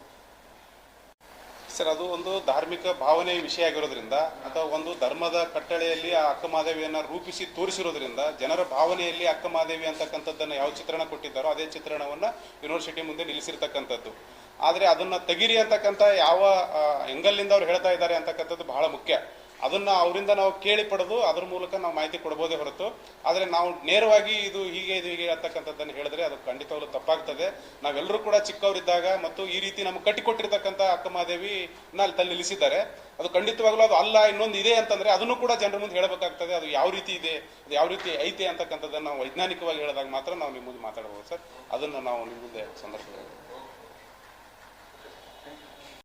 ಸರ್ ಅದು ಒಂದು ಧಾರ್ಮಿಕ ಭಾವನೆಯ ವಿಷಯ ಆಗಿರೋದ್ರಿಂದ ಅಥವಾ ಒಂದು ಧರ್ಮದ ಕಟ್ಟಳೆಯಲ್ಲಿ ಆ ಅಕ್ಕಮಹಾದೇವಿಯನ್ನ ರೂಪಿಸಿ ತೋರಿಸಿರೋದ್ರಿಂದ ಜನರ ಭಾವನೆಯಲ್ಲಿ ಅಕ್ಕಮಹಾದೇವಿ ಅಂತಕ್ಕಂಥದ್ದನ್ನು ಯಾವ ಚಿತ್ರಣ ಕೊಟ್ಟಿದ್ದಾರೋ ಅದೇ ಚಿತ್ರಣವನ್ನು ಯೂನಿವರ್ಸಿಟಿ ಮುಂದೆ ನಿಲ್ಲಿಸಿರ್ತಕ್ಕಂಥದ್ದು. ಆದರೆ ಅದನ್ನು ತೆಗಿರಿ ಅಂತಕ್ಕಂಥ ಯಾವ ಎಂಗಲ್ನಿಂದ ಅವ್ರು ಹೇಳ್ತಾ ಇದ್ದಾರೆ ಅಂತಕ್ಕಂಥದ್ದು ಬಹಳ ಮುಖ್ಯ. ಅದನ್ನ ಅವರಿಂದ ನಾವು ಕೇಳಿ ಪಡೆದು ಅದ್ರ ಮೂಲಕ ನಾವು ಮಾಹಿತಿ ಕೊಡಬಹುದೇ ಹೊರತು. ಆದರೆ ನಾವು ನೇರವಾಗಿ ಇದು ಹೀಗೆ ಇದು ಹೀಗೆ ಅಂತಕ್ಕಂಥದ್ದನ್ನು ಹೇಳಿದ್ರೆ ಅದು ಖಂಡಿತವಾಗ್ಲೂ ತಪ್ಪಾಗ್ತದೆ. ನಾವೆಲ್ಲರೂ ಕೂಡ ಚಿಕ್ಕವರಿದ್ದಾಗ ಮತ್ತು ಈ ರೀತಿ ನಮ್ಗೆ ಕಟ್ಟಿಕೊಟ್ಟಿರ್ತಕ್ಕಂಥ ಅಕ್ಕಮಹಾದೇವಿ ಅಲ್ಲಿ ತಲ್ಲಿ ನಿಲ್ಲಿಸಿದ್ದಾರೆ ಅದು ಖಂಡಿತವಾಗ್ಲೂ ಅದು ಅಲ್ಲ, ಇನ್ನೊಂದು ಇದೆ ಅಂತಂದ್ರೆ ಅದನ್ನು ಕೂಡ ಜನರ ಮುಂದೆ ಹೇಳಬೇಕಾಗ್ತದೆ. ಅದು ಯಾವ ರೀತಿ ಇದೆ, ಅದು ಯಾವ ರೀತಿ ಐತೆ ಅಂತಕ್ಕಂಥದ್ದನ್ನು ನಾವು ವೈಜ್ಞಾನಿಕವಾಗಿ ಹೇಳಿದಾಗ ಮಾತ್ರ ನಾವು ನಿಮ್ಮ ಮುಂದೆ ಮಾತಾಡಬಹುದು ಸರ್. ಅದನ್ನು ನಾವು ನಿಮ್ಮ ಮುಂದೆ ಸಂದರ್ಭದಲ್ಲಿ